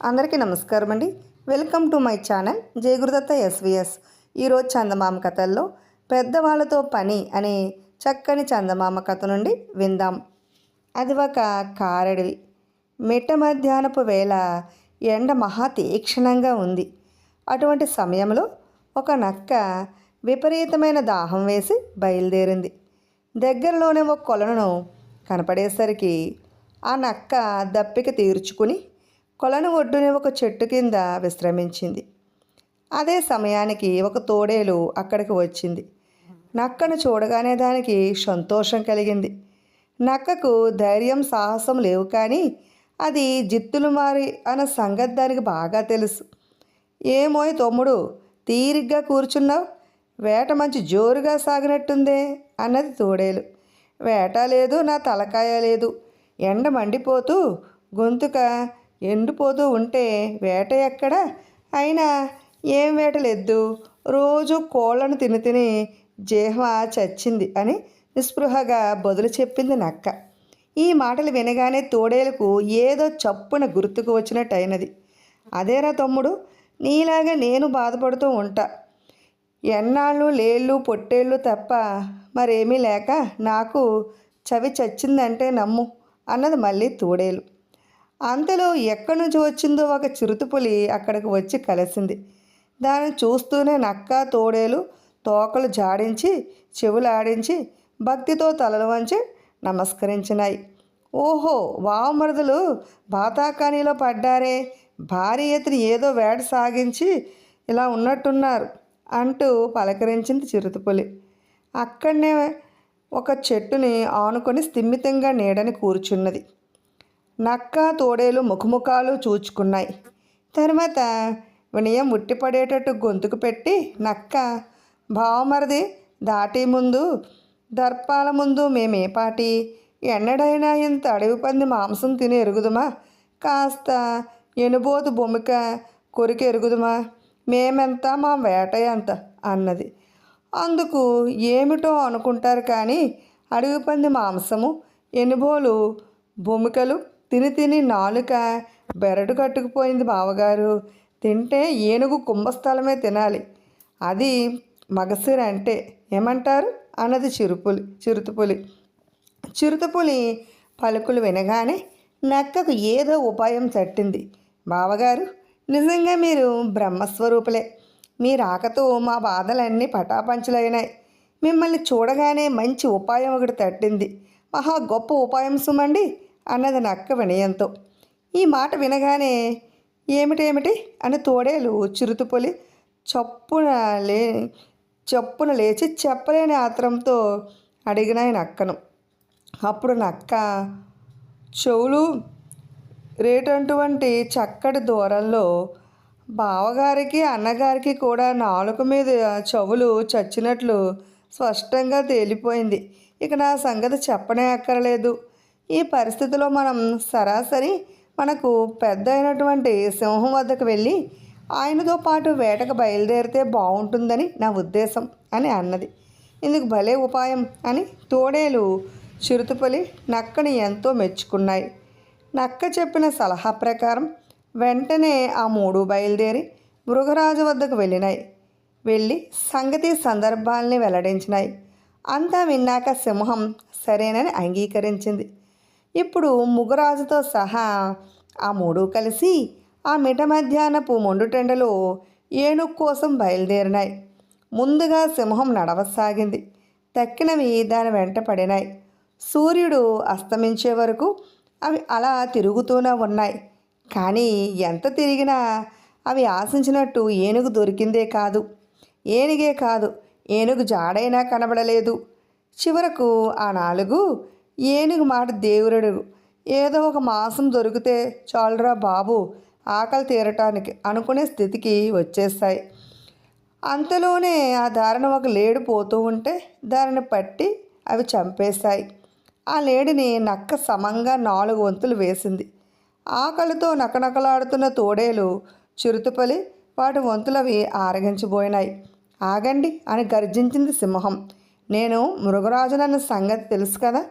అందరికీ నమస్కారం అండి. Welcome to my channel Jayagurudatta SVS. ఈరోజు చందమామ కథల్లో పెద్దవాళ్ళతో పని అనే చక్కని చందమామ కథ నుండి విందాం. అది ఒక కారడివి. మిట్ట మధ్యాహ్నపు వేళ ఎండ మహా తీక్షణంగా ఉంది. అటువంటి సమయంలో ఒక నక్క విపరీతమైన దాహం వేసి బయలుదేరింది. దగ్గరలోనే ఒక కొలను కనపడేసరికి ఆ నక్క దప్పిక తీర్చుకుని కొలను ఒడ్డునే ఒక చెట్టు కింద విశ్రమించింది. అదే సమయానికి ఒక తోడేలు అక్కడికి వచ్చింది. నక్కను చూడగానే దానికి సంతోషం కలిగింది. నక్కకు ధైర్యం సాహసం లేవు కానీ అది జిత్తులు మారి అన్న సంగతి దానికి బాగా తెలుసు. ఏమోయ్ తమ్ముడు తీరిగ్గా కూర్చున్నావు? వేట మంచి జోరుగా సాగినట్టుందే అన్నది తోడేలు. వేట లేదు నా తలకాయ లేదు. ఎండ మండిపోతూ గొంతుక ఎండిపోతూ ఉంటే వేట ఎక్కడ? అయినా ఏం వేటలేదు. రోజు కోళ్ళను తిని తిని జీహ్వ చచ్చింది అని నిస్పృహగా బదులు చెప్పింది నక్క. ఈ మాటలు వినగానే తోడేలకు ఏదో చప్పున గుర్తుకు వచ్చినట్టు అయినది అదేరా తమ్ముడు నీలాగా నేను బాధపడుతూ ఉంటా. ఎన్నాళ్ళు లేళ్ళు పొట్టేళ్ళు తప్ప మరేమీ లేక నాకు చవి చచ్చిందంటే నమ్ము అన్నది మళ్ళీ తోడేలు. అంతలో ఎక్కడి నుంచి వచ్చిందో ఒక చిరుతపులి అక్కడికి వచ్చి కలిసింది. దాన్ని చూస్తూనే నక్క తోడేలు తోకలు జాడించి చెవులు ఆడించి భక్తితో తలలు వంచి నమస్కరించినాయి. ఓహో వామరుదులు బాతాకానీలో పడ్డారే. భారీ ఎత్తున ఏదో వేడ సాగించి ఇలా ఉన్నట్టున్నారు అంటూ పలకరించింది చిరుతపులి అక్కడనే ఒక చెట్టుని ఆనుకొని స్థిమితంగా నీడని కూర్చున్నది. నక్క తోడేలు ముఖముఖాలు చూచుకున్నాయి. తర్వాత వినయం ఉట్టిపడేటట్టు గొంతుకు పెట్టి నక్క బావమరిది దాటి ముందు దర్పాల ముందు మేమే పాటి. ఎన్నడైనా ఇంత అడవి పంది మాంసం తిని ఎరుగుదుమా? కాస్త ఎనుబోతు బొమ్మిక కొరికి ఎరుగుదుమా? మేమెంత మా వేట ఎంత అన్నది. అందుకు ఏమిటో అనుకుంటారు కానీ అడవి పంది మాంసము ఎనుబోలు భూమికలు తిని తిని నాలుక బెరడు కట్టుకుపోయింది బావగారు. తింటే ఏనుగు కుంభస్థలమే తినాలి. అది మగసిర అంటే ఏమంటారు? అన్నది చిరుపులి చిరుతపులి. చిరుతపులి పలుకులు వినగానే నక్కకు ఏదో ఉపాయం తట్టింది బావగారు నిజంగా మీరు బ్రహ్మస్వరూపులే. మీ రాకతో మా బాధలన్నీ పటాపంచులైనాయి. మిమ్మల్ని చూడగానే మంచి ఉపాయం ఒకటి తట్టింది. మహా గొప్ప ఉపాయం సుమండి. అన్నది నక్క వినయంతో ఈ మాట వినగానే ఏమిటేమిటి అని తోడేలు చిరుతుపొలి చప్పున లే చప్పున లేచి చెప్పలేని ఆత్రంతో అడిగినాయి నక్కను అప్పుడు నక్క చెవులు రేటటువంటి చక్కటి దూరంలో బావగారికి అన్నగారికి కూడా నాలుక మీద చెవులు చచ్చినట్లు స్పష్టంగా తేలిపోయింది. ఇక నా సంగతి చెప్పనే అక్కర్లేదు. ఈ పరిస్థితిలో మనం సరాసరి మనకు పెద్ద అయినటువంటి సింహం వద్దకు వెళ్ళి ఆయనతో పాటు వేటకు బయలుదేరితే బాగుంటుందని నా ఉద్దేశం అని అన్నది. ఇందుకు భలే ఉపాయం అని తోడేలు చిరుతుపలి నక్కని ఎంతో మెచ్చుకున్నాయి. నక్క చెప్పిన సలహా ప్రకారం వెంటనే ఆ మూడు బయలుదేరి మృగరాజు వద్దకు వెళ్ళినాయి. వెళ్ళి సంగతి సందర్భాల్ని వెల్లడించినాయి. అంతా విన్నాక సింహం సరేనని అంగీకరించింది. ఇప్పుడు ముగరాజుతో సహా ఆ మూడు కలిసి ఆ మిట మధ్యాహ్నపు మొండుటెండలో ఏనుగు కోసం బయలుదేరినాయి. ముందుగా సింహం నడవసాగింది. తక్కినవి దాని వెంట పడినాయి. సూర్యుడు అస్తమించే వరకు అవి అలా తిరుగుతూనే ఉన్నాయి. కానీ ఎంత తిరిగినా అవి ఆశించినట్టు ఏనుగు దొరికిందే కాదు. ఏనుగే కాదు. ఏనుగు జాడైనా కనబడలేదు. చివరకు ఆ నాలుగు ఏనుగు మాట దేవుడు ఏదో ఒక మాసం దొరికితే చాలురా బాబు ఆకలి తీరటానికి అనుకునే స్థితికి వచ్చేస్తాయి. అంతలోనే ఆ దారిన ఒక లేడు పోతూ ఉంటే దానిని పట్టి అవి చంపేశాయి. ఆ లేడిని నక్క సమంగా నాలుగు వంతులు వేసింది. ఆకలితో నకనకలాడుతున్న తోడేలు చిరుతుపలి వాటి వంతులవి ఆరగించబోయినాయి. ఆగండి అని గర్జించింది సింహం. నేను మృగరాజునన్న సంగతి తెలుసు కదా?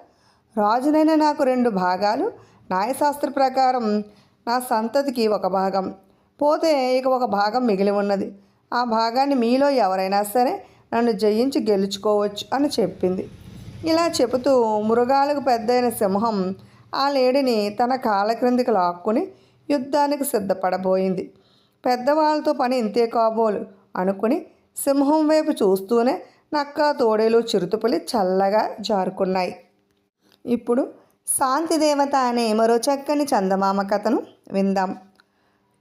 రాజునైన నాకు రెండు భాగాలు. న్యాయశాస్త్ర ప్రకారం నా సంతతికి ఒక భాగం. పోతే ఇక ఒక భాగం మిగిలి ఉన్నది. ఆ భాగాన్ని మీలో ఎవరైనా సరే నన్ను జయించి గెలుచుకోవచ్చు అని చెప్పింది. ఇలా చెబుతూ మృగాలకు పెద్దయిన సింహం ఆ లేడిని తన కాళ్ళ క్రిందికి లాక్కుని యుద్ధానికి సిద్ధపడబోయింది. పెద్దవాళ్ళతో పని ఇంతే కాబోలు అనుకుని సింహం వైపు చూస్తూనే నక్క తోడేలు చిరుతుపులి చల్లగా జారుకున్నాయి. ఇప్పుడు శాంతి దేవత అనే మరో చక్కని చందమామ కథను విందాం.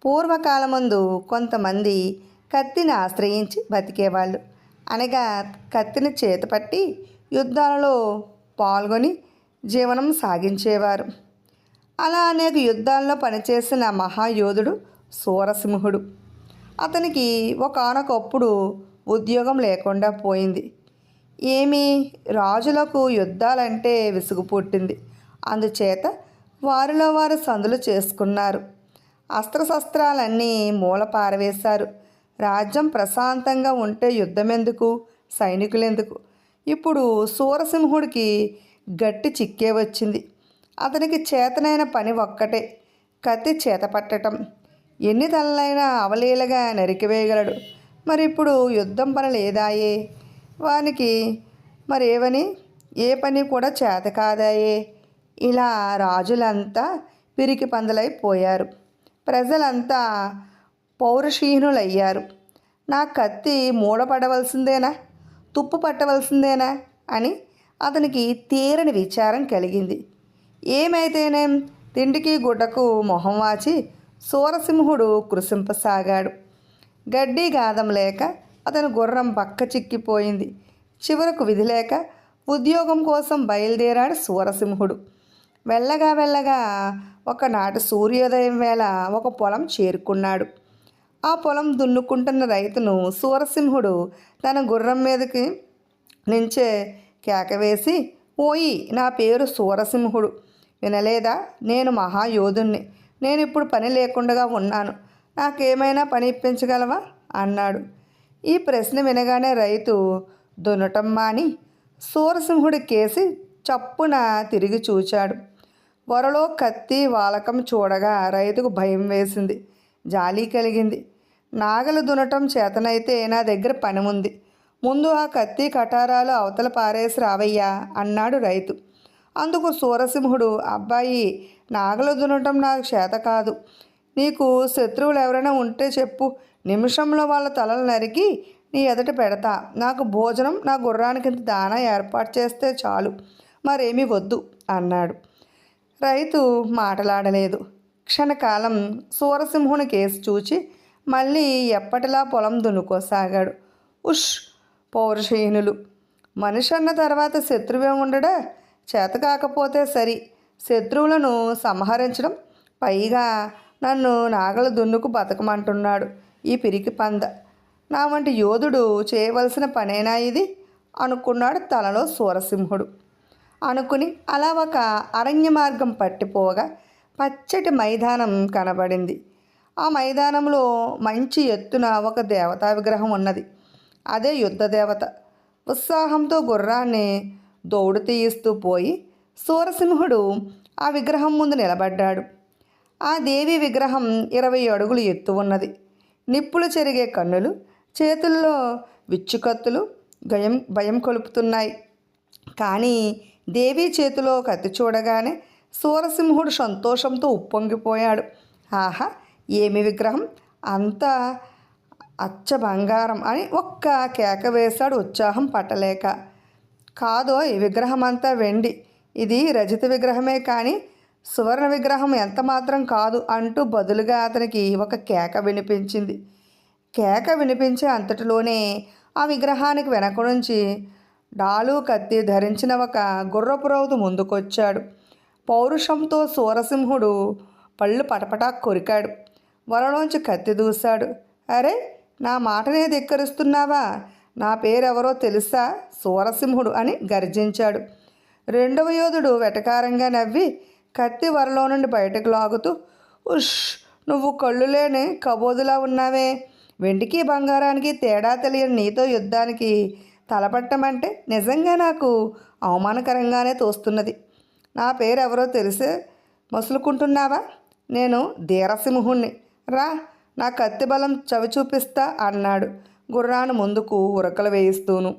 పూర్వకాలమందు కొంతమంది కత్తిని ఆశ్రయించి బతికేవాళ్ళు. అనగా కత్తిని చేతపట్టి యుద్ధాలలో పాల్గొని జీవనం సాగించేవారు. అలా అనేక యుద్ధాల్లో పనిచేసిన మహాయోధుడు సూరసింహుడు. అతనికి ఒకనొకప్పుడు ఉద్యోగం లేకుండా పోయింది. ఏమి? రాజులకు యుద్ధాలంటే విసుగు పుట్టింది అందుచేత వారిలో వారు సందులు చేసుకున్నారు. అస్త్రశస్త్రాలన్నీ మూల పారవేశారు. రాజ్యం ప్రశాంతంగా ఉంటే యుద్ధమెందుకు? సైనికులెందుకు? ఇప్పుడు సూరసింహుడికి గట్టి చిక్కే వచ్చింది. అతనికి చేతనైన పని ఒక్కటే కత్తి చేత పట్టటం. ఎన్ని తలలైనా అవలీలగా నరికివేయగలడు. మరి ఇప్పుడు యుద్ధం పని లేదాయే? వానికి మరేవని ఏ పని కూడా చేత కాదాయే. ఇలా రాజులంతా పిరికి పందలైపోయారు. ప్రజలంతా పౌరుషహీనులయ్యారు. నా కత్తి మూడపడవలసిందేనా? తుప్పు పట్టవలసిందేనా? అని అతనికి తీరని విచారం కలిగింది. ఏమైతేనేం? తిండికి గుడ్డకు మొహం వాచి సూరసింహుడు కృషింపసాగాడు గడ్డి గాదం లేక అతని గుర్రం పక్క చిక్కిపోయింది. చివరకు విధి లేక ఉద్యోగం కోసం బయలుదేరాడు సూరసింహుడు. వెళ్ళగా వెళ్ళగా ఒకనాటి సూర్యోదయం వేళ ఒక పొలం చేరుకున్నాడు. ఆ పొలం దున్నుకుంటున్న రైతును సూరసింహుడు తన గుర్రం మీదకి నుంచే కేకవేసి ఓయి నా పేరు సూరసింహుడు. వినలేదా? నేను మహాయోధుణ్ణి. నేను ఇప్పుడు పని లేకుండా ఉన్నాను. నాకేమైనా పని ఇప్పించగలవా? అన్నాడు. ఈ ప్రశ్న వినగానే రైతు దున్నటం మాని సూరసింహుడి కేసి చప్పున తిరిగి చూచాడు. వరలో కత్తి వాలకం చూడగా రైతుకు భయం వేసింది. జాలి కలిగింది. నాగలు దునటం చేతనైతే నా దగ్గర పని ఉంది ముందు ఆ కత్తి కటారాలు అవతల పారేసి రావయ్యా అన్నాడు రైతు. అందుకు సూరసింహుడు అబ్బాయి నాగలు దునటం నాకు చేత కాదు. నీకు శత్రువులు ఎవరైనా ఉంటే చెప్పు. నిమిషంలో వాళ్ళ తలలు నరికి నీ ఎదుట పెడతా. నాకు భోజనం నా గుర్రానికి దానా ఏర్పాటు చేస్తే చాలు. మరేమీ వద్దు అన్నాడు. రైతు మాటలాడలేదు. క్షణకాలం సూరసింహుని కేసు చూచి మళ్ళీ ఎప్పటిలా పొలం దున్నుకోసాగాడు. ఉష్! పౌరుషహీనులు మనిషి అన్న తర్వాత శత్రువే ఉండడా? చేత కాకపోతే సరి. శత్రువులను సంహరించడం పైగా నన్ను నాగల దున్నుకు బతకమంటున్నాడు. ఈ పిరికి పంద. నా వంటి యోధుడు చేయవలసిన పనేనా ఇది? అనుకున్నాడు తలలో సూరసింహుడు. అనుకుని అలా ఒక అరణ్య మార్గం పట్టిపోగా పచ్చటి మైదానం కనబడింది. ఆ మైదానంలో మంచి ఎత్తున ఒక దేవతా విగ్రహం ఉన్నది. అదే యుద్ధ దేవత. ఉత్సాహంతో గుర్రాన్ని దౌడు తీయిస్తూ పోయి సూరసింహుడు ఆ విగ్రహం ముందు నిలబడ్డాడు. ఆ దేవి విగ్రహం ఇరవై అడుగులు ఎత్తు ఉన్నది. నిప్పులు చెరిగే కన్నులు చేతుల్లో విచ్చుకత్తులు భయం భయం కొలుపుతున్నాయి. కానీ దేవి చేతిలో కత్తి చూడగానే సూరసింహుడు సంతోషంతో ఉప్పొంగిపోయాడు. ఆహా ఏమి విగ్రహం? అంత అచ్చ బంగారం అని ఒక్క కేక వేశాడు ఉత్సాహం పట్టలేక. కాదో ఈ విగ్రహం అంతా వెండి. ఇది రజిత విగ్రహమే కానీ సువర్ణ విగ్రహం ఎంత మాత్రం కాదు అంటూ బదులుగా అతనికి ఒక కేక వినిపించింది. కేక వినిపించే అంతటిలోనే ఆ విగ్రహానికి వెనక నుంచి డాలు కత్తి ధరించిన ఒక గుర్రపురౌతు ముందుకొచ్చాడు. పౌరుషంతో సూరసింహుడు పళ్ళు పటపటా కొరికాడు. వరలోంచి కత్తి దూశాడు. అరే నా మాటనే ధిక్కరిస్తున్నావా? నా పేరెవరో తెలుసా? సూరసింహుడు అని గర్జించాడు. రెండవ యోధుడు వెటకారంగా నవ్వి కత్తి వరలో నుండి బయటకు లాగుతూ ఉష్ నువ్వు కళ్ళు లేని కబోదులా ఉన్నావే. వెండికి బంగారానికి తేడా తెలియని నీతో యుద్ధానికి తలపట్టమంటే నిజంగా నాకు అవమానకరంగానే తోస్తున్నది. నా పేరు ఎవరో తెలిసే మసులుకుంటున్నావా? నేను ధీరసింహుణ్ణి. రా నా కత్తి బలం చవి చూపిస్తా అన్నాడు గుర్రాను ముందుకు ఉరకలు వేయిస్తూను.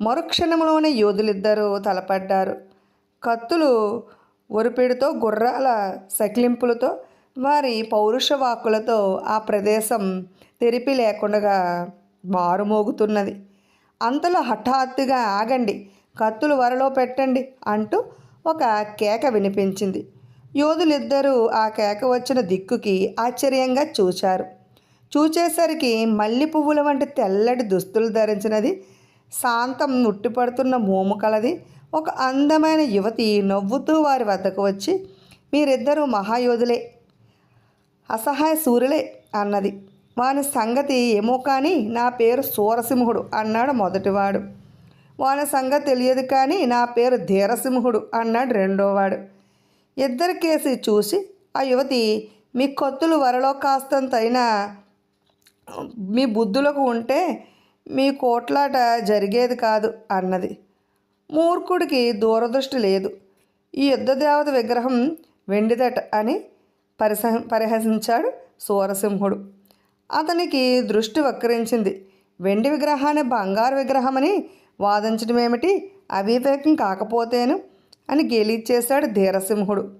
మరుక్షణంలోనే యోధులిద్దరూ తలపడ్డారు. కత్తులు ఒరిపిడితో గుర్రాల సకిలింపులతో వారి పౌరుష వాక్కులతో ఆ ప్రదేశం తెరిపి లేకుండా మారుమోగుతున్నది. అంతలో హఠాత్తుగా ఆగండి కత్తులు వరలో పెట్టండి అంటూ ఒక కేక వినిపించింది. యోధులిద్దరూ ఆ కేక వచ్చిన దిక్కుకి ఆశ్చర్యంగా చూచారు చూచేసరికి మల్లి పువ్వుల వంటి తెల్లటి దుస్తులు ధరించినది శాంతం ఉట్టిపడుతున్న మోము కలది ఒక అందమైన యువతి నవ్వుతూ వారి వద్దకు వచ్చి మీరిద్దరూ మహాయోధులే అసహాయ సూర్యులే అన్నది. వాని సంగతి ఏమో కానీ నా పేరు సూరసింహుడు అన్నాడు మొదటివాడు. వాని సంగతి తెలియదు కానీ నా పేరు ధీరసింహుడు అన్నాడు రెండోవాడు. ఇద్దరి కేసి చూసి ఆ యువతి మీ కొత్తులు వరలో కాస్తంతైనా మీ బుద్ధులకు ఉంటే మీ కోట్లాట జరిగేది కాదు అన్నది. మూర్ఖుడికి దూరదృష్టి లేదు. ఈ యుద్ధ దేవత విగ్రహం వెండిదట అని పరిస పరిహసించాడు సూరసింహుడు. అతనికి దృష్టి వక్రించింది. వెండి విగ్రహాన్ని బంగారు విగ్రహమని వాదించడం ఏమిటి అవివేకం కాకపోతేను అని గేలిచ్చేశాడు ధీరసింహుడు.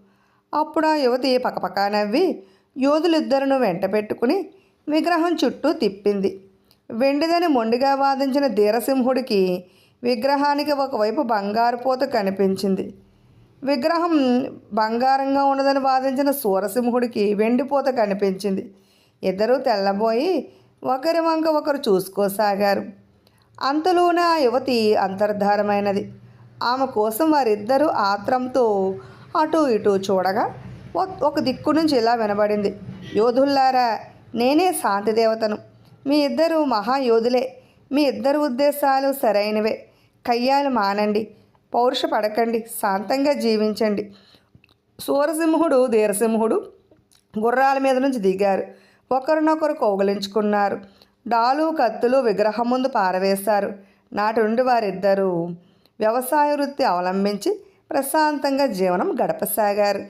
అప్పుడు ఆ యువతి పకపకా నవ్వి యోధులిద్దరును వెంట పెట్టుకుని విగ్రహం చుట్టూ తిప్పింది. వెండిదని మొండిగా వాదించిన ధీరసింహుడికి విగ్రహానికి ఒకవైపు బంగారు పోత కనిపించింది. విగ్రహం బంగారంగా ఉన్నదని వాదించిన సూరసింహుడికి వెండిపోత కనిపించింది. ఇద్దరూ తెల్లబోయి ఒకరి వంక ఒకరు చూసుకోసాగారు. అంతలోనే ఆ యువతి అంతర్ధారమైనది ఆమె కోసం వారిద్దరూ ఆత్రంతో అటు ఇటు చూడగా ఒక దిక్కు నుంచి ఇలా వినబడింది. యోధుల్లారా నేనే శాంతి దేవతను మీ ఇద్దరు మహాయోధులే. మీ ఇద్దరు ఉద్దేశాలు సరైనవే. కయ్యాలు మానండి. పౌరుష పడకండి. శాంతంగా జీవించండి. సూరసింహుడు ధీరసింహుడు గుర్రాల మీద నుంచి దిగారు. ఒకరినొకరు కౌగలించుకున్నారు. డాలు కత్తులు విగ్రహం ముందు పారవేశారు. నాటి నుండి వారిద్దరూ వ్యవసాయ వృత్తి అవలంబించి ప్రశాంతంగా జీవనం గడపసాగారు.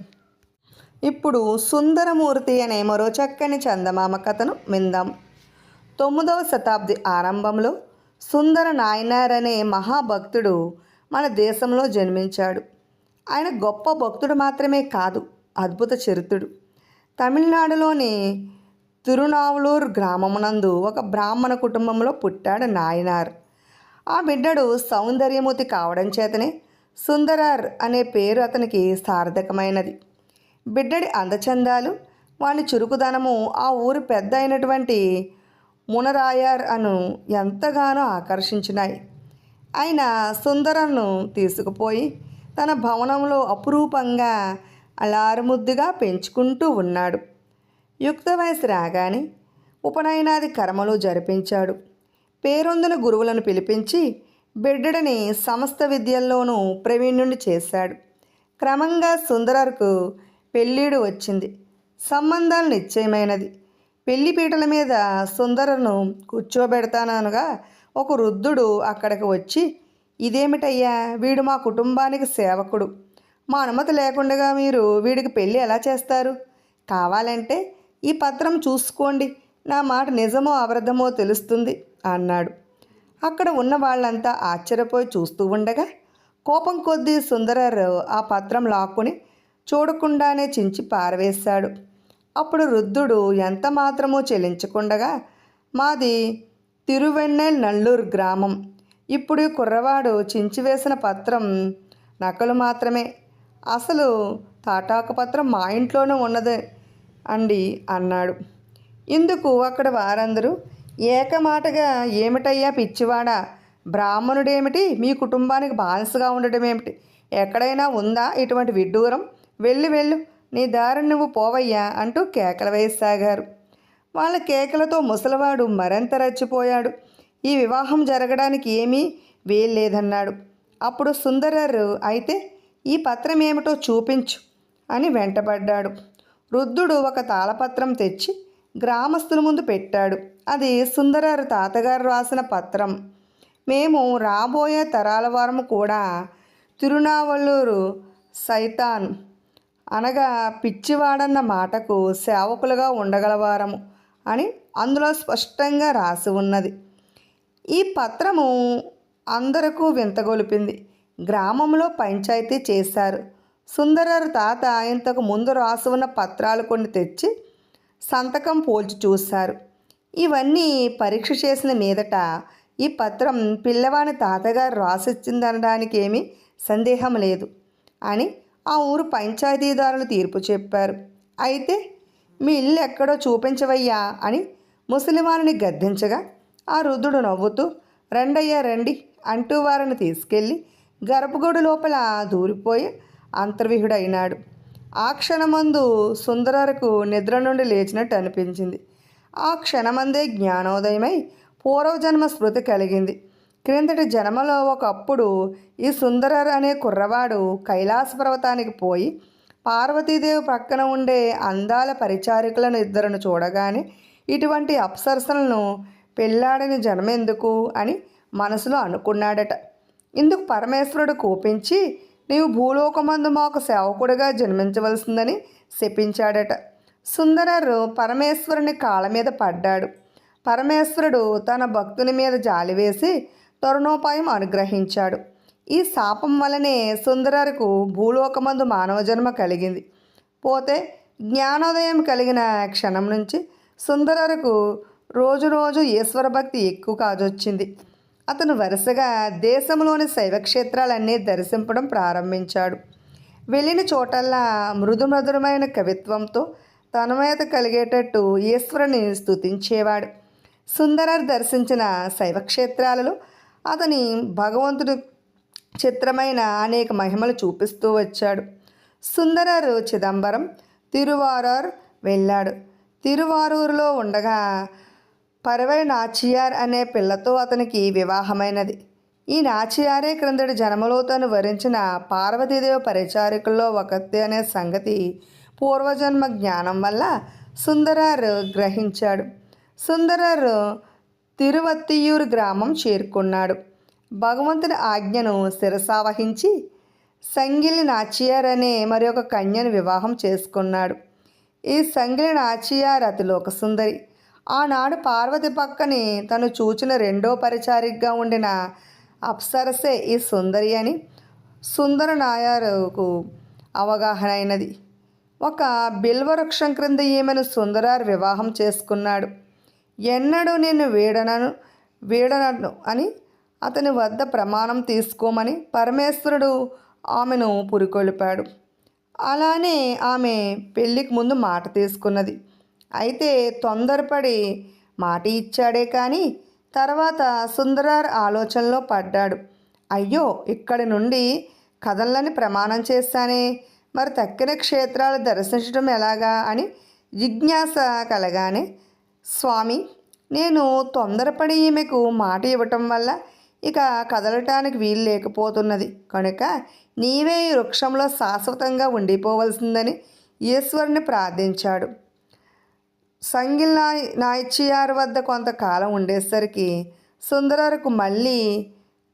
ఇప్పుడు సుందరమూర్తి అనే మరో చక్కని చందమామ కథను విందాం. తొమ్మిదవ శతాబ్ది ఆరంభంలో సుందర నాయనార్ అనే మహాభక్తుడు మన దేశంలో జన్మించాడు. ఆయన గొప్ప భక్తుడు మాత్రమే కాదు అద్భుత చరిత్రుడు. తమిళనాడులోని తిరునావలూరు గ్రామమునందు ఒక బ్రాహ్మణ కుటుంబంలో పుట్టాడు నాయనార్. ఆ బిడ్డడు సౌందర్యమూర్తి కావడం చేతనే సుందరార్ అనే పేరు అతనికి సార్థకమైనది. బిడ్డడి అందచందాలు వాని చురుకుదనము ఆ ఊరి పెద్ద అయినటువంటి మునరాయర్ అను ఎంతగానో ఆకర్షించినాయి. ఆయన సుందరంను తీసుకుపోయి తన భవనంలో అపురూపంగా అలారుముద్దుగా పెంచుకుంటూ ఉన్నాడు. యుక్త వయసు రాగానే ఉపనయనాది కర్మలు జరిపించాడు. పేరొందిన గురువులను పిలిపించి బిడ్డడిని సమస్త విద్యల్లోనూ ప్రవీణ్యుని చేశాడు. క్రమంగా సుందరర్కు పెళ్ళీడు వచ్చింది. సంబంధాలు నిశ్చయమైనది. పెళ్ళి పీటల మీద సుందరను కూర్చోబెడతాననుగా ఒక వృద్ధుడు అక్కడికి వచ్చి ఇదేమిటయ్యా? వీడు మా కుటుంబానికి సేవకుడు. మా అనుమతి లేకుండా మీరు వీడికి పెళ్ళి ఎలా చేస్తారు? కావాలంటే ఈ పత్రం చూసుకోండి. నా మాట నిజమో అబద్ధమో తెలుస్తుంది అన్నాడు. అక్కడ ఉన్న వాళ్ళంతా ఆశ్చర్యపోయి చూస్తూ ఉండగా కోపం కొద్దీ సుందరర్ ఆ పత్రం లాక్కుని చూడకుండానే చించి పారవేశాడు. అప్పుడు వృద్ధుడు ఎంత మాత్రమూ చెల్లించకుండగా మాది తిరువెన్నెల్ నల్లూరు గ్రామం. ఇప్పుడు కుర్రవాడు చించివేసిన పత్రం నకలు మాత్రమే. అసలు తాటాకు పత్రం మా ఇంట్లోనే ఉన్నదే అండి అన్నాడు. ఇందుకు అక్కడ వారందరూ ఏకమాటగా ఏమిటయ్యా పిచ్చివాడా? బ్రాహ్మణుడేమిటి? మీ కుటుంబానికి బానిసగా ఉండడం ఏమిటి ఎక్కడైనా ఉందా ఇటువంటి విడ్డూరం? వెళ్ళి వెళ్ళు. నీ దారి నువ్వు పోవయ్యా అంటూ కేకలు వేయసాగారు. వాళ్ళ కేకలతో ముసలివాడు మరింత రచ్చిపోయాడు. ఈ వివాహం జరగడానికి ఏమీ వేయలేదన్నాడు అప్పుడు సుందరరు అయితే ఈ పత్రం ఏమిటో చూపించు అని వెంటబడ్డాడు. వృద్ధుడు ఒక తాళపత్రం తెచ్చి గ్రామస్తుల ముందు పెట్టాడు. అది సుందరారు తాతగారు రాసిన పత్రం. మేము రాబోయే తరాల వారము కూడా తిరునావల్లూరు సైతాన్ అనగా పిచ్చివాడన్న మాటకు సేవకులుగా ఉండగలవారము అని అందులో స్పష్టంగా రాసి ఉన్నది. ఈ పత్రము అందరకు వింతగొలిపింది. గ్రామంలో పంచాయతీ చేశారు. సుందరరు తాత ఇంతకు ముందు రాసి ఉన్న పత్రాలు కొన్ని తెచ్చి సంతకం పోల్చి చూశారు. ఇవన్నీ పరీక్ష చేసిన మీదట ఈ పత్రం పిల్లవాని తాతగారు రాసిచ్చిందనడానికి ఏమీ సందేహం లేదు అని ఆ ఊరు పంచాయతీదారులు తీర్పు చెప్పారు. అయితే మీ ఇల్లు ఎక్కడో చూపించవయ్యా అని ముసలివారిని గద్దించగా ఆ రుద్రుడు నవ్వుతూ రెండయ్యా రండి అంటూ వారిని తీసుకెళ్ళి గర్భగుడి లోపల దూరిపోయి అంతర్విహుడైనాడు. ఆ క్షణమందు సుందరకు నిద్ర నుండి లేచినట్టు అనిపించింది. ఆ క్షణమందే జ్ఞానోదయమై పూర్వజన్మ స్మృతి కలిగింది. క్రిందటి జన్మలో ఒకప్పుడు ఈ సుందరర్ అనే కుర్రవాడు కైలాస పర్వతానికి పోయి పార్వతీదేవి పక్కన ఉండే అందాల పరిచారికులను ఇద్దరును చూడగానే ఇటువంటి అప్సరసలను పెళ్ళాడని జన్మెందుకు అని మనసులో అనుకున్నాడట. ఇందుకు పరమేశ్వరుడు కోపించి నీవు భూలోకమందు మాకు సేవకుడిగా జన్మించవలసిందని శపించాడట. సుందరరు పరమేశ్వరుని కాళ్ళ మీద పడ్డాడు. పరమేశ్వరుడు తన భక్తుని మీద జాలి వేసి తరుణోపాయం అనుగ్రహించాడు. ఈ శాపం వలనే సుందరకు భూలోకమందు మానవ జన్మ కలిగింది. పోతే జ్ఞానోదయం కలిగిన క్షణం నుంచి సుందరకు రోజు రోజు ఈశ్వర భక్తి ఎక్కువ కాజొచ్చింది. అతను వరుసగా దేశంలోని శైవక్షేత్రాలన్నీ దర్శింపడం ప్రారంభించాడు. వెళ్ళిన చోటల్లా మృదు మధురమైన కవిత్వంతో తన్మయత కలిగేటట్టు ఈశ్వరుని స్తుతించేవాడు. సుందరర్ దర్శించిన శైవక్షేత్రాలలో అతని భగవంతుడు చిత్రమైన అనేక మహిమలు చూపిస్తూ వచ్చాడు. సుందరరు చిదంబరం తిరువారూర్ వెళ్ళాడు. తిరువారూరులో ఉండగా పరవై నాచియార్ అనే పిల్లతో అతనికి వివాహమైనది. ఈ నాచియారే క్రిందటి జన్మలో తను వరించిన పార్వతీదేవి పరిచారికుల్లో ఒకటి అనే సంగతి పూర్వజన్మ జ్ఞానం వల్ల సుందరారు గ్రహించాడు. సుందరారు తిరువత్తియూరు గ్రామం చేరుకున్నాడు. భగవంతుని ఆజ్ఞను శిరసావహించి సంగిలి నాచియార్ అనే మరి ఒక కన్యను వివాహం చేసుకున్నాడు. ఈ సంగిలి నాచియార్ అతి సుందరి ఆనాడు పార్వతి పక్కని తను చూచిన రెండో పరిచారికగా ఉండిన అప్సరసే ఈ సుందరి అని సుందర నాయారుకు అవగాహన అయినది ఒక బిల్వవృక్షం క్రింద ఈమెను సుందరార్ వివాహం చేసుకున్నాడు. ఎన్నడూ నేను వీడనను వీడనను అని అతని వద్ద ప్రమాణం తీసుకోమని పరమేశ్వరుడు ఆమెను పురికొల్పాడు. అలానే ఆమె పెళ్ళికి ముందు మాట తీసుకున్నది. అయితే తొందరపడి మాట ఇచ్చాడే కానీ తర్వాత సుందరార్ ఆలోచనలో పడ్డాడు. అయ్యో ఇక్కడి నుండి కథలని ప్రమాణం చేస్తానే మరి తక్కిన క్షేత్రాలు దర్శించడం ఎలాగా అని జిజ్ఞాస కలగానే స్వామి నేను తొందరపడి ఈమెకు మాట ఇవ్వటం వల్ల ఇక కదలటానికి వీలు లేకపోతున్నది. కనుక నీవే ఈ వృక్షంలో శాశ్వతంగా ఉండిపోవలసిందని ఈశ్వరుని ప్రార్థించాడు. సంగిల్ నాయ్ నాయచియార్ వద్ద కొంతకాలం ఉండేసరికి సుందరకు మళ్ళీ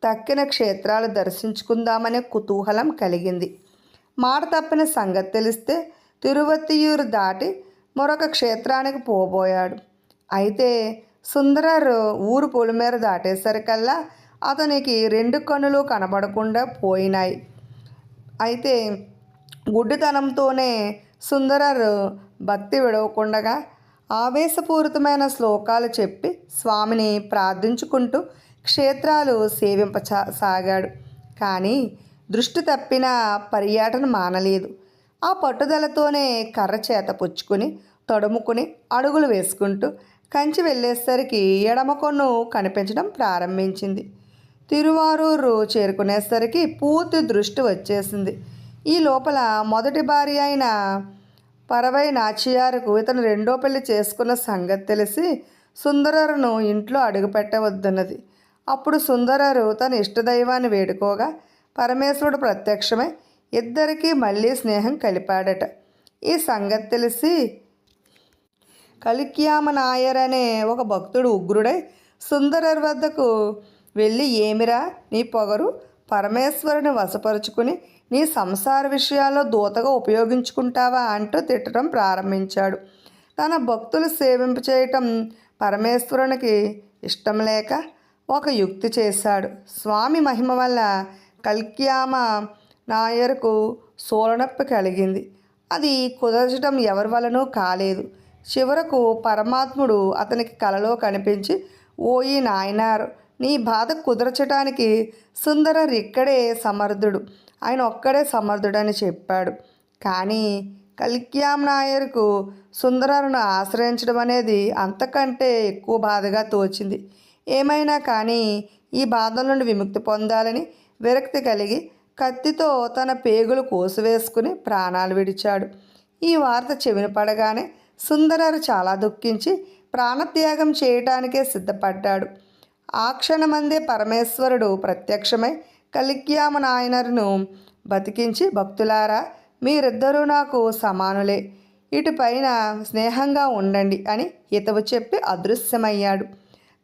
తక్కిన క్షేత్రాలు దర్శించుకుందామనే కుతూహలం కలిగింది. మాట తప్పిన సంగతి తెలిస్తే తిరువత్తియూరు దాటి మరొక క్షేత్రానికి పోబోయాడు. అయితే సుందరర్ ఊరు పొలిమేర దాటేసరికల్లా అతనికి రెండు కన్నులు కనబడకుండా పోయినాయి. అయితే గుడ్డితనంతోనే సుందరర్ భక్తి విడవకుండగా ఆవేశపూరితమైన శ్లోకాలు చెప్పి స్వామిని ప్రార్థించుకుంటూ క్షేత్రాలు సేవింప సాగాడు కానీ దృష్టి తప్పిన పర్యటన మానలేదు. ఆ పట్టుదలతోనే కర్ర చేత పుచ్చుకుని తడుముకుని అడుగులు వేసుకుంటూ కంచి వెళ్ళేసరికి ఎడమ కొన్ను కనిపించడం ప్రారంభించింది. తిరువారూరు చేరుకునేసరికి పూర్తి దృష్టి వచ్చేసింది. ఈ లోపల మొదటి భార్య అయిన పరవై నాచియారుకు ఇతను రెండో పెళ్ళి చేసుకున్న సంగతి తెలిసి సుందరరును ఇంట్లో అడుగుపెట్టవద్దన్నది. అప్పుడు సుందరరు తన ఇష్టదైవాన్ని వేడుకోగా పరమేశ్వరుడు ప్రత్యక్షమై ఇద్దరికీ మళ్ళీ స్నేహం కలిపాడట. ఈ సంగతి తెలిసి కలిక్యామ నాయర్ అనే ఒక భక్తుడు ఉగ్రుడై సుందరర్ వద్దకు వెళ్ళి ఏమిరా నీ పొగరు? పరమేశ్వరుని వశపరుచుకుని నీ సంసార విషయాల్లో దూతగా ఉపయోగించుకుంటావా? అంటూ తిట్టడం ప్రారంభించాడు. తన భక్తులు సేవింప చేయటం పరమేశ్వరునికి ఇష్టం లేక ఒక యుక్తి చేశాడు. స్వామి మహిమ వల్ల కల్క్యామ నాయర్కు సోలనొప్పి కలిగింది. అది కుదర్చడం ఎవరి వలనూ కాలేదు. చివరకు పరమాత్ముడు అతనికి కలలో కనిపించి ఓయి నాయనారు నీ బాధ కుదర్చడానికి సుందరర్ ఇక్కడే సమర్థుడు. ఆయన ఒక్కడే సమర్థుడని చెప్పాడు. కానీ కల్క్యాం నాయర్కు సుందరరును ఆశ్రయించడం అనేది అంతకంటే ఎక్కువ బాధగా తోచింది. ఏమైనా కానీ ఈ బాధల నుండి విముక్తి పొందాలని విరక్తి కలిగి కత్తితో తన పేగులు కోసివేసుకుని ప్రాణాలు విడిచాడు. ఈ వార్త చెవిన పడగానే సుందరరు చాలా దుఃఖించి ప్రాణత్యాగం చేయటానికే సిద్ధపడ్డాడు. ఆ క్షణమందే పరమేశ్వరుడు ప్రత్యక్షమై కలిక్యామ నాయనరును బతికించి భక్తులారా మీరిద్దరూ నాకు సమానులే. ఇటుపైన స్నేహంగా ఉండండి అని హితవు చెప్పి అదృశ్యమయ్యాడు.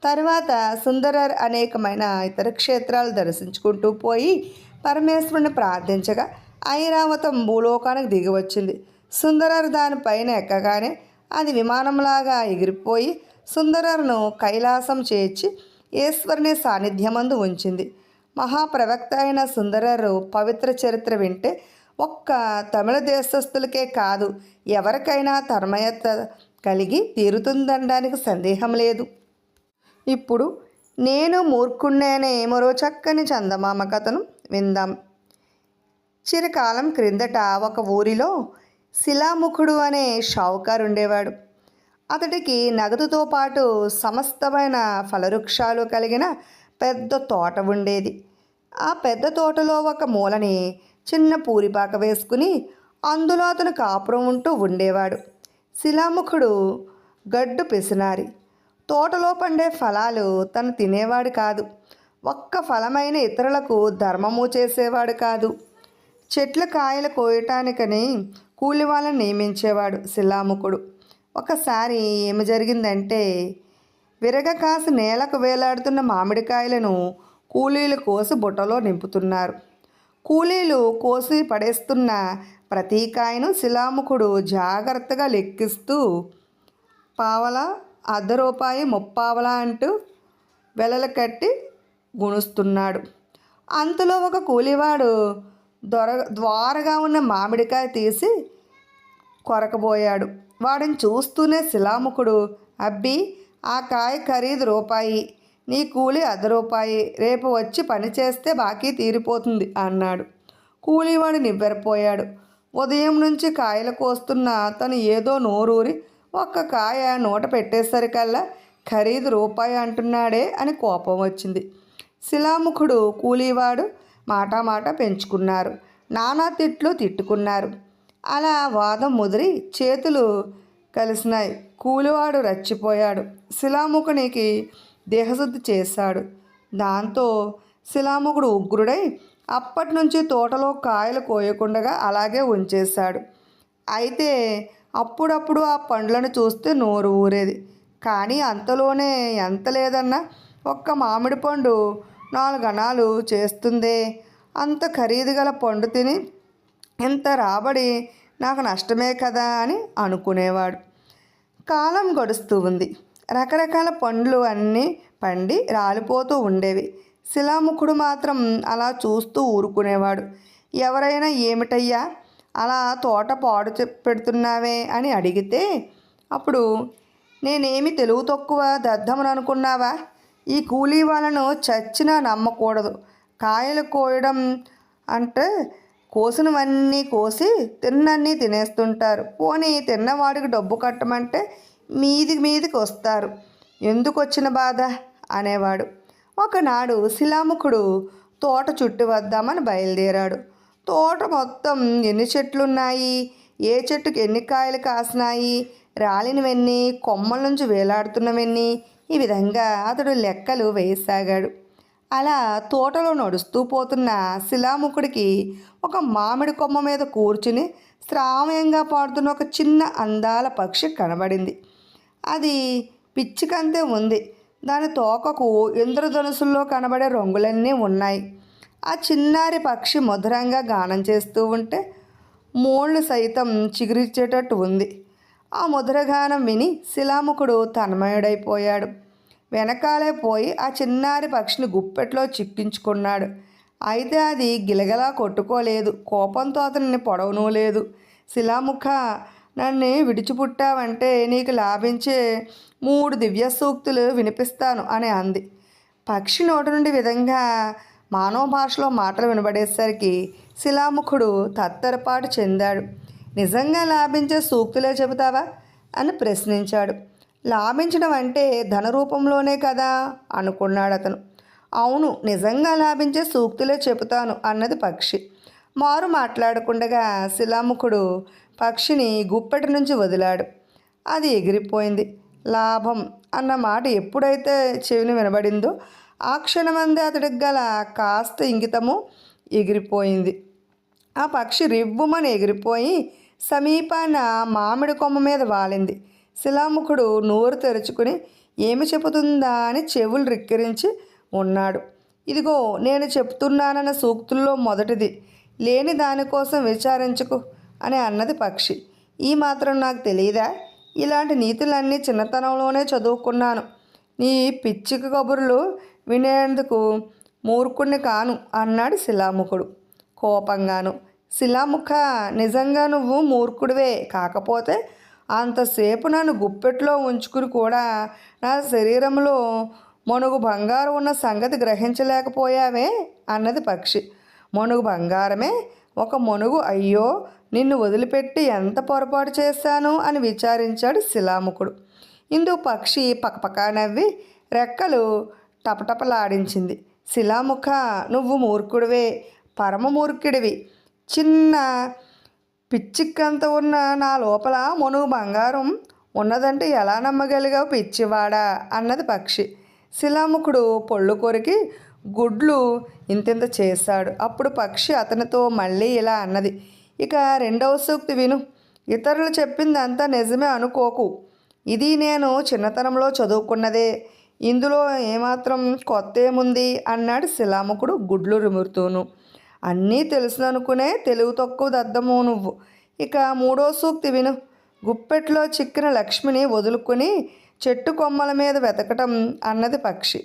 తర్వాత సుందరర్ అనేకమైన ఇతర క్షేత్రాలు దర్శించుకుంటూ పోయి పరమేశ్వరుని ప్రార్థించగా ఐరావతం భూలోకానికి దిగి వచ్చింది సుందరర్ దానిపైన ఎక్కగానే అది విమానంలాగా ఎగిరిపోయి సుందరర్ను కైలాసం చేర్చి ఈశ్వరుని సాన్నిధ్యమందు ఉంచింది. మహాప్రవక్త అయిన సుందరరు పవిత్ర చరిత్ర వింటే ఒక్క తమిళ దేశస్థులకే కాదు ఎవరికైనా తన్మయత కలిగి తీరుతుందనడానికి సందేహం లేదు. ఇప్పుడు నేను మూర్ఖుణ్ణేనే మరో చక్కని చందమామ కథను విందాం. చిరకాలం క్రిందట ఒక ఊరిలో శిలాముఖుడు అనే షావుకారు ఉండేవాడు అతడికి నగదుతో పాటు సమస్తమైన ఫలవృక్షాలు కలిగిన పెద్ద తోట ఉండేది. ఆ పెద్ద తోటలో ఒక మూలని చిన్న పూరిపాక వేసుకుని అందులో అతను కాపురం ఉంటూ ఉండేవాడు. శిలాముఖుడు గడ్డు పిసినారి. తోటలో పండే ఫలాలు తను తినేవాడు కాదు. ఒక్క ఫలమైన ఇతరులకు ధర్మము చేసేవాడు కాదు. చెట్ల కాయలు కోయటానికని కూలి వాళ్ళని నియమించేవాడు శిలాముఖుడు. ఒకసారి ఏమి జరిగిందంటే విరగ కాసి నేలకు వేలాడుతున్న మామిడికాయలను కూలీలు కోసి బుట్టలో నింపుతున్నారు. కూలీలు కోసి పడేస్తున్న ప్రతి కాయను శిలాముఖుడు జాగ్రత్తగా లెక్కిస్తూ పావలా అర్ధ రూపాయి ముప్పావలా అంటూ వెలలు కట్టి గుణుస్తున్నాడు అంతలో ఒక కూలివాడు దొర ద్వారగా ఉన్న మామిడికాయ తీసి కొరకబోయాడు. వాడిని చూస్తూనే శిలాముఖుడు అబ్బి ఆ కాయ ఖరీదు రూపాయి. నీ కూలి అర్ధ రూపాయి. రేపు వచ్చి పని చేస్తే బాకీ తీరిపోతుంది అన్నాడు. కూలివాడు నివ్వెరపోయాడు. ఉదయం నుంచి కాయలు కోస్తున్న తను ఏదో నోరూరి ఒక్క కాయ నూట పెట్టేసరికల్లా ఖరీదు రూపాయి అంటున్నాడే అని కోపం వచ్చింది. శిలాముఖుడు కూలీవాడు మాట మాట పెంచుకున్నారు. నానా తిట్లు తిట్టుకున్నారు. అలా వాదం ముదిరి చేతులు కలిసినాయి. కూలివాడు రచ్చిపోయాడు. శిలాముఖునికి దేహశుద్ధి చేశాడు. దాంతో శిలాముఖుడు ఉగ్రుడై అప్పటి నుంచి తోటలో కాయలు కోయకుండగా అలాగే ఉంచేశాడు. అయితే అప్పుడప్పుడు ఆ పండ్లను చూస్తే నోరు ఊరేది. కానీ అంతలోనే ఎంత లేదన్నా ఒక్క మామిడి పండు నాలుగు చేస్తుంది. అంత ఖరీదు గల పండు తిని ఇంత రాబడి నాకు నష్టమే కదా అని అనుకునేవాడు. కాలం గడుస్తూ ఉంది. రకరకాల పండ్లు అన్నీ పండి రాలిపోతూ ఉండేవి. శిలాముఖుడు మాత్రం అలా చూస్తూ ఊరుకునేవాడు. ఎవరైనా ఏమిటయ్యా? అలా తోట పాడు పెడుతున్నావే అని అడిగితే అప్పుడు నేనేమి తెలుగు తక్కువ దద్దమని అనుకున్నావా? ఈ కూలీ వాళ్ళను చచ్చినా నమ్మకూడదు. కాయలు కోయడం అంటే కోసినవన్నీ కోసి తిన్నన్నీ తినేస్తుంటారు. పోనీ తిన్నవాడికి డబ్బు కట్టమంటే మీది మీదికి వస్తారు. ఎందుకు వచ్చిన బాధ? అనేవాడు. ఒకనాడు శిలాముఖుడు తోట చుట్టూ వద్దామని బయలుదేరాడు. తోట మొత్తం ఎన్ని చెట్లున్నాయి? ఏ చెట్టుకి ఎన్ని కాయలు కాసినాయి? రాలినవన్నీ? కొమ్మల నుంచి వేలాడుతున్నవన్నీ? ఈ విధంగా అతడు లెక్కలు వేయసాగాడు. అలా తోటలో నడుస్తూ పోతున్న శిలాముఖుడికి ఒక మామిడి కొమ్మ మీద కూర్చుని శ్రావ్యంగా పాడుతున్న ఒక చిన్న అందాల పక్షి కనబడింది. అది పిచ్చికంతే ఉంది. దాని తోకకు ఇంద్రధనుసుల్లో కనబడే రంగులన్నీ ఉన్నాయి. ఆ చిన్నారి పక్షి మధురంగా గానం చేస్తూ ఉంటే మోళ్ళు సైతం చిగురిచ్చేటట్టు ఉంది. ఆ మధురగానం విని శిలాముఖుడు తన్మయుడైపోయాడు. వెనకాలే పోయి ఆ చిన్నారి పక్షిని గుప్పెట్లో చిక్కించుకున్నాడు. అయితే అది గిలగలా కొట్టుకోలేదు. కోపంతో అతనిని పొడవనూ లేదు శిలాముఖ నన్ను విడిచిపుట్టావంటే నీకు లాభించే మూడు దివ్య సూక్తులు వినిపిస్తాను అని అంది. పక్షి నోటి నుండి విధంగా మానవ భాషలో మాటలు వినబడేసరికి శిలాముఖుడు తత్తరపాటు చెందాడు. నిజంగా లాభించే సూక్తులే చెబుతావా? అని ప్రశ్నించాడు. లాభించడం అంటే ధన రూపంలోనే కదా అనుకున్నాడు అతను అవును నిజంగా లాభించే సూక్తులే చెబుతాను అన్నది పక్షి. మారు మాట్లాడకుండగా శిలాముఖుడు పక్షిని గుప్పెట నుంచి వదిలాడు. అది ఎగిరిపోయింది. లాభం అన్న మాట ఎప్పుడైతే చెవిని వినబడిందో ఆ క్షణమందే అతడికి గల కాస్త ఇంగితము ఎగిరిపోయింది. ఆ పక్షి రివ్వుమని ఎగిరిపోయి సమీపాన మామిడి కొమ్మ మీద వాలింది. శిలాముఖుడు నోరు తెరుచుకుని ఏమి చెబుతుందా? అని చెవులు రిక్కిరించి ఉన్నాడు. ఇదిగో నేను చెప్తున్నానన్న సూక్తుల్లో మొదటిది. లేని దానికోసం విచారించుకు అని అన్నది పక్షి. ఈ మాత్రం నాకు తెలియదా ఇలాంటి నీతులన్నీ చిన్నతనంలోనే చదువుకున్నాను. నీ పిచ్చిక కబుర్లు వినేందుకు మూర్ఖుణ్ణి కాను అన్నాడు శిలాముఖుడు. కోపంగాను. శిలాముఖ నిజంగా నువ్వు మూర్ఖుడివే. కాకపోతే అంతసేపు నన్ను గుప్పెట్లో ఉంచుకుని కూడా నా శరీరంలో మనుగు బంగారం ఉన్న సంగతి గ్రహించలేకపోయావే అన్నది పక్షి. మనుగు బంగారమే? ఒక మనుగు అయ్యో నిన్ను వదిలిపెట్టి ఎంత పొరపాటు చేశాను అని విచారించాడు శిలాముఖుడు. ఇందు పక్షి పక్కపక్క నవ్వి రెక్కలు టపటపలాడించింది. శిలాముఖ నువ్వు మూర్ఖుడివే పరమ మూర్ఖుడివి చిన్న పిచ్చిక్కంత ఉన్న నా లోపల మనుగు బంగారం ఉన్నదంటే ఎలా నమ్మగలిగావు పిచ్చివాడా? అన్నది పక్షి. శిలాముఖుడు పొళ్ళు కొరికి గుడ్లు ఇంతింత చేశాడు. అప్పుడు పక్షి అతనితో మళ్ళీ ఇలా అన్నది ఇక రెండవ సూక్తి విను. ఇతరులు చెప్పింది అంతా నిజమే అనుకోకు. ఇది నేను చిన్నతనంలో చదువుకున్నదే. ఇందులో ఏమాత్రం కొత్త ఏముంది? అన్నాడు శిలాముఖుడు గుడ్లు రుమురుతూను. అన్నీ తెలుసుననుకునే తెలుగు తక్కువ దద్దము నువ్వు. ఇక మూడో సూక్తి విను. గుప్పెట్లో చిక్కిన లక్ష్మిని వదులుకొని చెట్టు కొమ్మల మీద వెతకటం అన్నది పక్షి.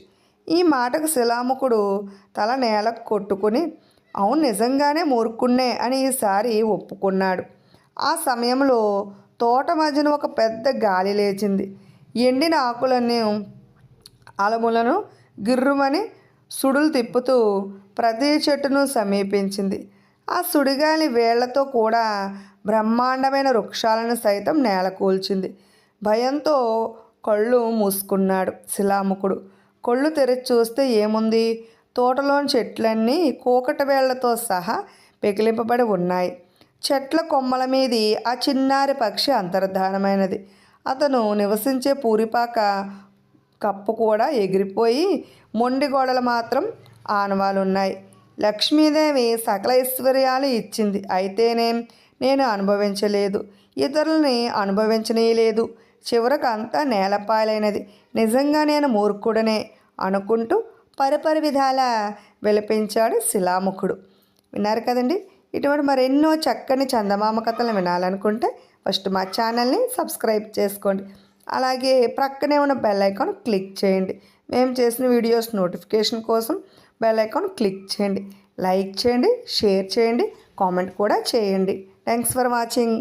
ఈ మాటకు శిలాముఖుడు తల నేలకు కొట్టుకుని అవును నిజంగానే మూర్ఖున్నే అని ఈసారి ఒప్పుకున్నాడు. ఆ సమయంలో తోట మధ్యన ఒక పెద్ద గాలి లేచింది. ఎండిన ఆకులన్నీ అలములను గిర్రుమని సుడులు తిప్పుతూ ప్రతి చెట్టును సమీపించింది. ఆ సుడిగాలి వేళ్ళతో కూడా బ్రహ్మాండమైన వృక్షాలను సైతం నేలకూల్చింది. భయంతో కళ్ళు మూసుకున్నాడు శిలాముఖుడు. కళ్ళు తెరిచి చూస్తే ఏముంది? తోటలోని చెట్లన్నీ కూకట వేళ్ళతో సహా పెకిలింపబడి ఉన్నాయి. చెట్ల కొమ్మల మీది ఆ చిన్నారి పక్షి అంతర్ధానమైనది. అతను నివసించే పూరిపాక కప్పు కూడా ఎగిరిపోయి మొండి గోడలు మాత్రం ఆనవాలు ఉన్నాయి లక్ష్మీదేవి సకల ఐశ్వర్యాలు ఇచ్చింది. అయితేనేం నేను అనుభవించలేదు. ఇతరులని అనుభవించనీయలేదు. చివరకు అంతా నేలపాలైనది. నిజంగా నేను మూర్ఖుడనే అనుకుంటూ పరిపరి విధాల విలపించాడు శిలాముఖుడు. విన్నారు కదండి? ఇటువంటి మరెన్నో చక్కని చందమామ కథలు వినాలనుకుంటే ఫస్ట్ మా ఛానల్ని సబ్స్క్రైబ్ చేసుకోండి. అలాగే ప్రక్కనే ఉన్న బెల్ ఐకాన్ క్లిక్ చేయండి. మేము చేసిన వీడియోస్ నోటిఫికేషన్ కోసం బెల్ ఐకాన్ క్లిక్ చేయండి. లైక్ చేయండి షేర్ చేయండి కామెంట్ కూడా చేయండి. Thanks for watching.